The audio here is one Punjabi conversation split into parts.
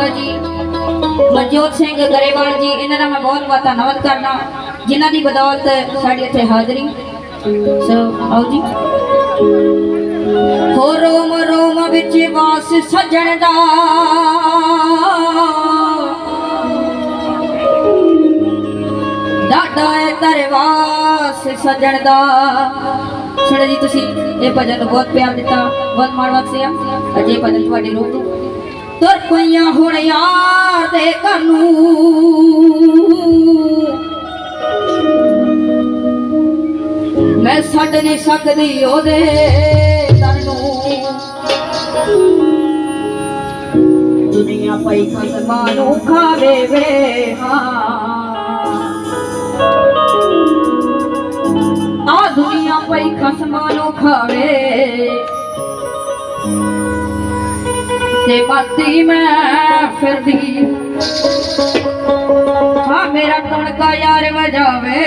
ਬਾਬਾ ਜੀ ਮਨਜੋਤ ਸਿੰਘ ਗਰੇਵਾਲ ਜੀ ਇਹਨਾਂ ਦਾ ਮੈਂ ਬਹੁਤ ਬਹੁਤ ਧੰਨਵਾਦ ਕਰਦਾ ਜਿਨ੍ਹਾਂ ਦੀ ਬਦੌਲਤ ਸਾਡੀ ਇੱਥੇ ਹਾਜ਼ਰੀ ਸੋ ਆਓ ਜੀ ਹੋ ਰੋਮ ਰੋਮ ਵਿੱਚ ਵਾਸ ਸੱਜਣ ਦਾ ਡਾਡਾ ਹੈ ਦਰਵਾਸ ਸੱਜਣ ਦਾ ਸੁਣੋ ਜੀ ਤੁਸੀਂ ਇਹ ਭਜਨ ਨੂੰ ਬਹੁਤ ਪਿਆਰ ਦਿੱਤਾ ਬਹੁਤ ਮਾਣ ਬਖਸ਼ਿਆ ਅਜੇ ਭਜਨ ਤੁਹਾਡੇ ਰੂਪ ਨੂੰ ਤੁਰ ਪਈਆਂ ਹੁਣ ਯਾਰ ਦੇ ਘਰ ਨੂੰ ਮੈਂ ਛੱਡ ਨਹੀਂ ਸਕਦੀ ਉਹਦੇ ਦਰ ਨੂੰ। ਦੁਨੀਆ ਪਈ ਕਸਮਾਂ ਨੂੰ ਖਾਵੇ ਵੇ ਹਾਂ। ਆ ਦੁਨੀਆ ਪਈ ਖਸਮਾਂ ਨੂੰ ਖਾਵੇ। ਤੇ ਮਸਤੀ ਮੈਂ ਫਿਰਦੀ। ਹਾਂ ਮੇਰਾ ਤੜਕਾ ਯਾਰ ਵਜਾਵੇ।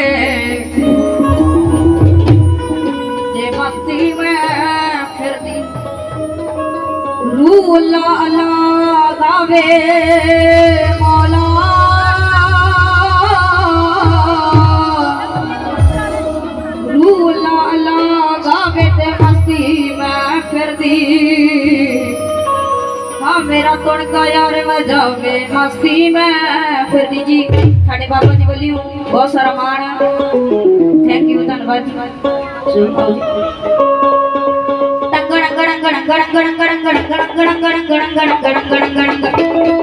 ਤੇ ਮਸਤੀ ਮੈਂ ਫਿਰਦੀ ਰੂ ਅੱਲਾ ਅੱਲਾ ਗਾਵੇ ਹਾਂ ਮੇਰਾ ਤੁਣਕਾ ਯਾਰ ਵਜਾਵੇ ਮਸਤੀ ਮੈਂ ਫਿਰਦੀ ਜੀ ਸਾਡੇ ਬਾਬਾ ਜੀ ਵੱਲੋਂ ਬਹੁਤ ਸਾਰਾ ਮਾਣ ਥੈਂਕ ਯੂ ਧੰਨਵਾਦ ਜੀ ਸੋ ਆਓ ਜੀ ਟੰਗੜ ਗੜੰ ਗੜੰ ਗੜੰ ਗੜੰ ਗੜੰ ਗੜੰ ਗੜੰ ਗੜੰ ਗੜੰ ਗੜੰ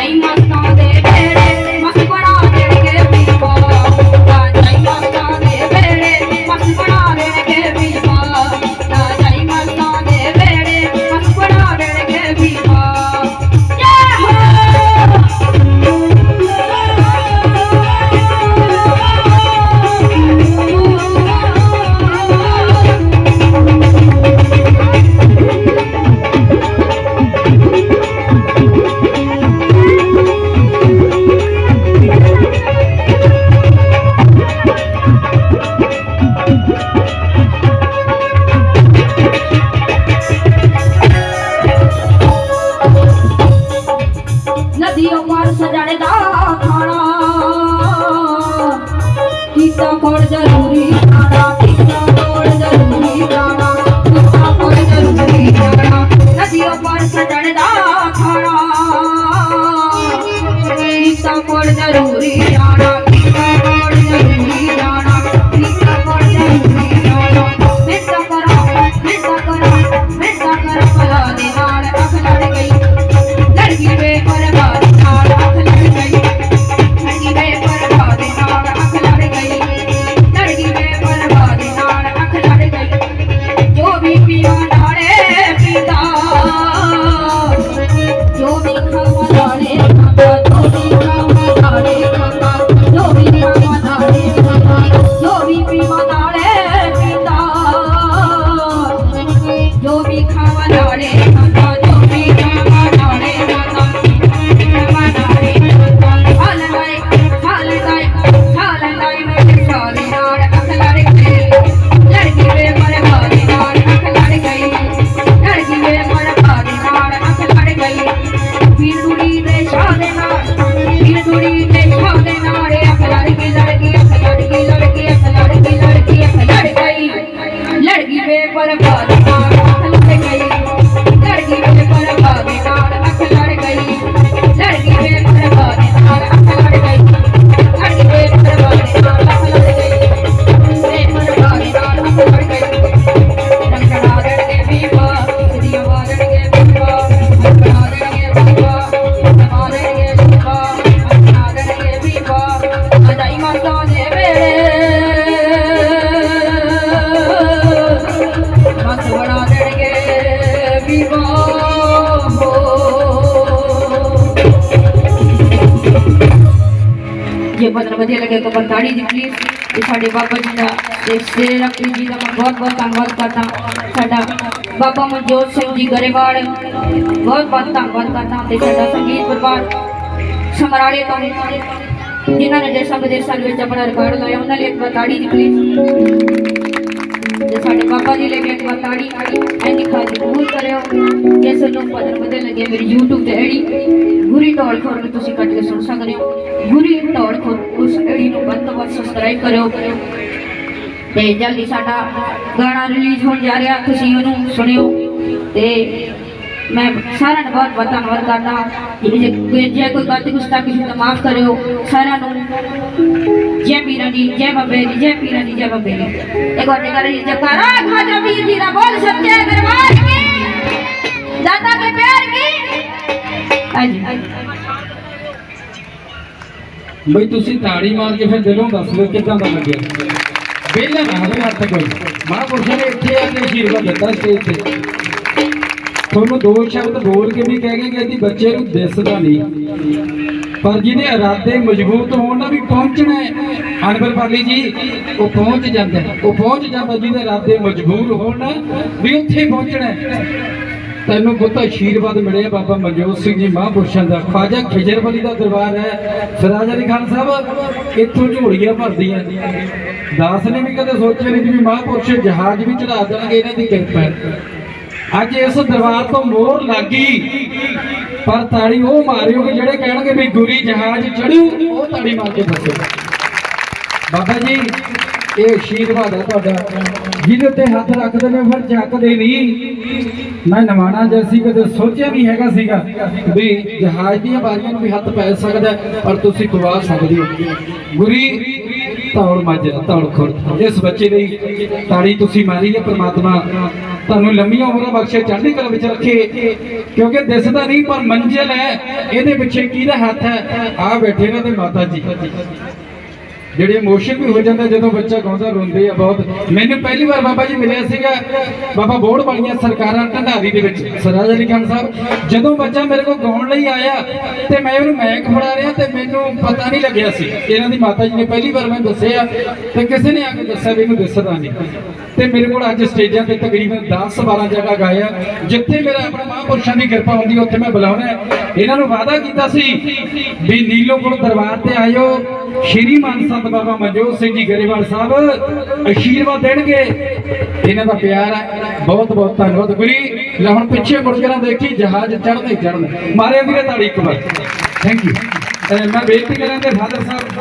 ਨਹੀਂ ਮੰਨਦੇ ਤੇਰੇ ઝંડા ખણા સપોડ જરૂરી આણા ਜੇ ਭਜਨ ਵਧੀਆ ਲੱਗੇ ਤਾਂ ਬਰਤਾੜੀ ਦੀ ਪਲੀਜ਼ ਤੇ ਸਾਡੇ ਬਾਬਾ ਜੀ ਦਾ ਤੇ ਸ੍ਰੀ ਰੱਖੀ ਜੀ ਦਾ ਮੈਂ ਬਹੁਤ ਬਹੁਤ ਧੰਨਵਾਦ ਕਰਦਾ ਸਾਡਾ ਬਾਬਾ ਮਨਜੋਤ ਸਿੰਘ ਜੀ ਗਰੇਵਾਲ, ਬਹੁਤ ਬਹੁਤ ਧੰਨਵਾਦ ਕਰਦਾ ਤੇ ਸਾਡਾ ਸੰਗੀਤ ਪਰਿਵਾਰ ਸਮਰਾਲੇ ਤੋਂ, ਜਿਨ੍ਹਾਂ ਨੇ ਦੇਸ਼ਾਂ ਵਿਦੇਸ਼ਾਂ ਦੇ ਵਿੱਚ ਆਪਣਾ ਰਿਕਾਰਡ ਲਾਇਆ, ਉਹਨਾਂ ਲਈ ਇੱਕ ਤਾੜੀ ਦੀ ਪਲੀਜ਼ ਤੇ ਸਾਡੇ ਬਾਬਾ ਜੀ ਲੈ ਇੱਕ ਵਾਰ ਤਾੜੀ ਐਨੀ ਖਾਦੀ ਕਰਿਓ ਜਿਸ ਨੂੰ ਭਜਨ ਵਧੀਆ ਲੱਗੇ ਮੇਰੀ YouTube ਤੇ ਐਡੀ ਗੁਰੀ ਢੋਲ ਖੋਰ ਨੂੰ ਤੁਸੀਂ ਕੱਟ ਕੇ ਸੁਣ ਸਕਦੇ ਹੋ। ਗੁਰੀ ਢੋਲ ਖੋਰ ਉਸ ਐਡੀ ਨੂੰ ਵੱਧ ਤੋਂ ਵੱਧ ਸਬਸਕ੍ਰਾਈਬ ਕਰਿਓ। ਤੇ ਜਲਦੀ ਸਾਡਾ ਗਾਣਾ ਰਿਲੀਜ਼ ਹੋਣ ਜਾ ਰਿਹਾ, ਤੁਸੀਂ ਉਹਨੂੰ ਸੁਣਿਓ। ਤੇ ਮੈਂ ਸਾਰਿਆਂ ਦਾ ਬਹੁਤ ਬਹੁਤ ਧੰਨਵਾਦ ਕਰਦਾ ਜੇ ਜੇ- ਜੇ ਕੋਈ ਗਲਤੀ ਗੁਸਤਾਖੀ ਹੋਈ ਤਾਂ ਮਾਫ ਕਰਿਓ ਸਾਰਿਆਂ ਨੂੰ ਜੈ ਪੀਰਾਂ ਦੀ ਜੈ ਬਾਬੇ ਦੀ ਜੈ ਪੀਰਾਂ ਦੀ ਜੈ ਬਾਬੇ ਦੀ ਇੱਕ ਵਾਰ ਜਗ੍ਹਾ ਰਹੀ ਜਕਾਰਾ ਖਾਜਾ ਪੀਰ ਜੀ ਦਾ ਬੋਲ ਸੱਚੇ ਦਰਬਾਰ ਕੀ ਦਾਤਾ ਕੇ ਪਿਆਰ ਕੀ ਹਾਂਜੀ ਬਈ ਤੁਸੀਂ ਤਾੜੀ ਮਾਰ ਕੇ ਫਿਰ ਦਿਲੋਂ ਦੱਸ ਦਿਓ ਕਿੱਦਾਂ ਦਾ ਲੱਗਿਆ ਪਹਿਲਾਂ ਨਾ ਹੋਵੇ ਹੱਥ ਕੋਈ ਮਹਾਂਪੁਰਸ਼ਾਂ ਨੇ ਇੱਥੇ ਆ ਕੇ ਆਸ਼ੀਰਵਾਦ ਦਿੱਤਾ ਸਟੇਜ ਤੇ ਤੁਹਾਨੂੰ ਦੋ ਸ਼ਬਦ ਬੋਲ ਕੇ ਵੀ ਕਹਿ ਗਏ ਕਿ ਇਹਦੀ ਬੱਚੇ ਨੂੰ ਦਿਸਦਾ ਨਹੀਂ। ਪਰ ਜਿਹਦੇ ਇਰਾਦੇ ਮਜ਼ਬੂਤ ਹੋਣ ਨਾ ਵੀ ਪਹੁੰਚਣਾ ਹੈ। ਅਨਬਰ ਪਾਲੀ ਜੀ, ਉਹ ਪਹੁੰਚ ਜਾਂਦਾ ਉਹ ਪਹੁੰਚ ਜਾਂਦਾ ਜਿਹਦੇ ਇਰਾਦੇ ਮਜਬੂਰ ਹੋਣ ਨਾ ਵੀ ਉੱਥੇ ਪਹੁੰਚਣਾ ਤੈਨੂੰ ਬਹੁਤ ਆਸ਼ੀਰਵਾਦ ਮਿਲਿਆ ਬਾਬਾ ਮਨਜੋਤ ਸਿੰਘ ਜੀ ਮਹਾਂਪੁਰਸ਼ਾਂ ਦਾ। ਖਵਾਜਾ ਖਿਜਰਵਲੀ ਦਾ ਦਰਬਾਰ ਹੈ। ਸਰਾਜ ਅਲੀ ਖਾਨ ਸਾਹਿਬ, ਇੱਥੋਂ ਝੋਲੀਆਂ ਭਰਦੀਆਂ। ਦਾਸ ਨੇ ਵੀ ਕਦੇ ਸੋਚਿਆ ਨਹੀਂ ਵੀ ਮਹਾਂਪੁਰਸ਼ ਜਹਾਜ਼ ਵੀ ਚੜਾ ਦੇਣਗੇ, ਇਹਨਾਂ ਦੀ ਕਿਰਪਾ ਅੱਜ ਇਸ ਦਰਬਾਰ ਤੋਂ ਮੋਹਰ ਲੱਗੀ। ਪਰ ਤਾੜੀ ਉਹ ਮਾਰਿਓ ਕਿ ਜਿਹੜੇ ਕਹਿਣਗੇ ਵੀ ਗੁਰੀ ਜਹਾਜ਼ ਚੜੂ ਉਹ ਤਾੜੀ ਮਾਰ ਕੇ ਦੱਸੋ ਬਾਬਾ ਜੀ, ਇਹ ਆਸ਼ੀਰਵਾਦ ਹੈ ਤੁਹਾਡਾ। ਜਿਹਦੇ ਉੱਤੇ ਹੱਥ ਰੱਖਦੇ ਨੇ, ਫਿਰ ਚੱਕਦੇ ਨਹੀਂ। ਮੈਂ ਨਵਾਣਾ ਜੈਸੀ ਕਦੇ ਸੋਚਿਆ ਨਹੀਂ ਹੈਗਾ ਸੀਗਾ ਵੀ ਜਹਾਜ਼ ਦੀਆਂ ਬਾਰੀਆਂ ਨੂੰ ਵੀ ਹੱਥ ਪੈ ਸਕਦਾ ਪਰ ਤੁਸੀਂ ਗਵਾ ਸਕਦੇ ਹੋ। ਗੁਰੀ ਤੌੜ ਮਾਜਰਾ ਤੌੜ ਖੁਰ। ਇਸ ਬੱਚੇ ਲਈ ਤਾੜੀ ਤੁਸੀਂ ਮਾਰੀ ਹੈ, ਪ੍ਰਮਾਤਮਾ ਤੁਹਾਨੂੰ ਲੰਮੀਆਂ ਉਮਰਾਂ ਬਖਸ਼ੇ, ਚੜ੍ਹਦੀ ਕਲਾ ਵਿੱਚ ਰੱਖੇ। ਕਿਉਂਕਿ ਦਿਸਦਾ ਨਹੀਂ, ਪਰ ਮੰਜ਼ਿਲ ਹੈ। ਇਹਦੇ ਪਿੱਛੇ ਕਿਹਦਾ ਹੱਥ ਹੈ? ਆ ਬੈਠੇ ਨੇ ਤੇ ਮਾਤਾ ਜੀ। ਜਿਹੜੇ ਇਮੋਸ਼ਨ ਵੀ ਹੋ ਜਾਂਦਾ ਜਦੋਂ ਬੱਚਾ ਗਾਉਂਦਾ, ਰੋਂਦੇ ਆ ਬਹੁਤ। ਮੈਨੂੰ ਪਹਿਲੀ ਵਾਰ ਬਾਬਾ ਜੀ ਮਿਲਿਆ ਸੀਗਾ। ਬਾਬਾ ਬੋੜ ਵਾਲੀਆਂ ਸਰਕਾਰਾਂ ਢੰਡਾਰੀ ਦੇ ਵਿੱਚ ਸਰਾਜ ਅਲੀ ਖਾਨ ਸਾਹਿਬ। ਜਦੋਂ ਬੱਚਾ ਮੇਰੇ ਕੋਲ ਗਾਉਣ ਲਈ ਆਇਆ, ਤੇ ਮੈਂ ਉਹਨੂੰ ਮੈਕ ਫੜਾ ਰਿਹਾ ਤੇ ਮੈਨੂੰ ਪਤਾ ਨਹੀਂ ਲੱਗਿਆ ਸੀ। ਇਹਨਾਂ ਦੀ ਮਾਤਾ ਜੀ ਨੇ ਪਹਿਲੀ ਵਾਰ ਮੈਨੂੰ ਦੱਸਿਆ ਤੇ ਕਿਸੇ ਨੇ ਆ ਕੇ ਦੱਸਿਆ ਵੀ ਇਹਨੂੰ ਦੱਸਦਾ ਨਹੀਂ। ਤੇ ਮੇਰੇ ਕੋਲ ਅੱਜ ਸਟੇਜਾਂ ਤੇ ਤਕਰੀਬਨ 10 12 ਜਗ੍ਹਾ ਗਾਇਆ ਜਿੱਥੇ ਮੇਰਾ ਆਪਣਾ ਮਹਾਂਪੁਰਸ਼ਾਂ ਦੀ ਕਿਰਪਾ ਹੁੰਦੀ, ਉੱਥੇ ਮੈਂ ਬੁਲਾਉਣਾ ਇਹਨਾਂ ਨੂੰ ਵਾਅਦਾ ਕੀਤਾ ਸੀ ਵੀ ਨੀਲੋ ਕੋਲ ਦਰਬਾਰ ਤੇ ਆਇਓ। ਸ਼੍ਰੀ ਮਾਨ ਸੰਤ ਬਾਬਾ ਮਨਜੋਤ ਸਿੰਘ ਜੀ ਗਰੇਵਾਲ ਸਾਹਿਬ ਆਸ਼ੀਰਵਾਦ ਦੇਣਗੇ। ਇਹਨਾਂ ਦਾ ਪਿਆਰ ਹੈ। ਬਹੁਤ ਬਹੁਤ ਧੰਨਵਾਦ। ਗੁਰੀ, ਲੈ ਹੁਣ ਪਿੱਛੇ ਮੁੜ ਕੇ ਨਾ ਦੇਖੀ, ਜਹਾਜ਼ ਚੜ੍ਹਦੇ ਹੀ ਚੜ੍ਹਦੇ। ਮਾਰੇ ਵੀਰੇ ਤਾੜੀ ਇੱਕ ਵਾਰ। ਥੈਂਕ ਯੂ ਮੈਂ ਬੇਨਤੀ ਕਰਾਂਗੇ, ਫਾਦਰ ਸਾਹਿਬ।